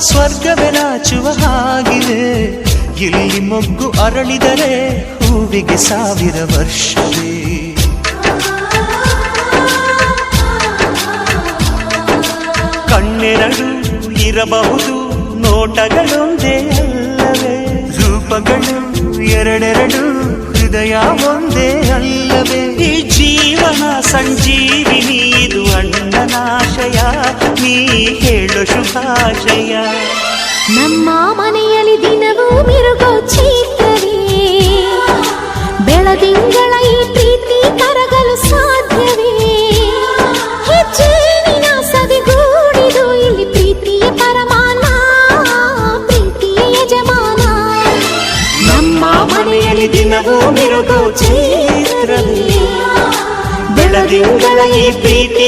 ಸ್ವರ್ಗವೇ ನಾಚುವ ಹಾಗಿವೆ ಇಲ್ಲಿ ಮೊಗ್ಗು ಅರಳಿದರೆ ಹೂವಿಗೆ ಸಾವಿರ ವರ್ಷವೇ. ಕಣ್ಣೆರಡು ಇರಬಹುದು, ನೋಟಗಳೊಂದೇ ಅಲ್ಲವೇ. ರೂಪಗಳು ಎರಡೆರಡು, ಹೃದಯ ಒಂದೇ ಅಲ್ಲವೇ. ಈ ಜೀವನ ಸಂಜೀವಿನಿ ಇದು ಅಣ್ಣನಾಶಯ ನೀ ಹೇಳು ಶುಭಾಶಯ ನಮ್ಮ ಮನೆಯಲ್ಲಿ ದಿನವೂ ಮಿರುಗೋ ಚೈತ್ರವೇ ಬೆಳದಿಂಗಳ ಈ ಪ್ರೀತಿ ಕರಗಲು ಸಾಧ್ಯವೇ ಹೆಜ್ಜೇನಿನ ಸದಿಗೂಡಿದು ಇಲ್ಲಿ ಪ್ರೀತಿಯ ಪರಮಾನ ಪ್ರೀತಿಯ ಯಜಮಾನ ನಮ್ಮ ಮನೆಯಲ್ಲಿ ದಿನವೂ ಮಿರುಗೋ ಚೈತ್ರವೇ ಬೆಳದಿಂಗಳ ಈ ಪ್ರೀತಿ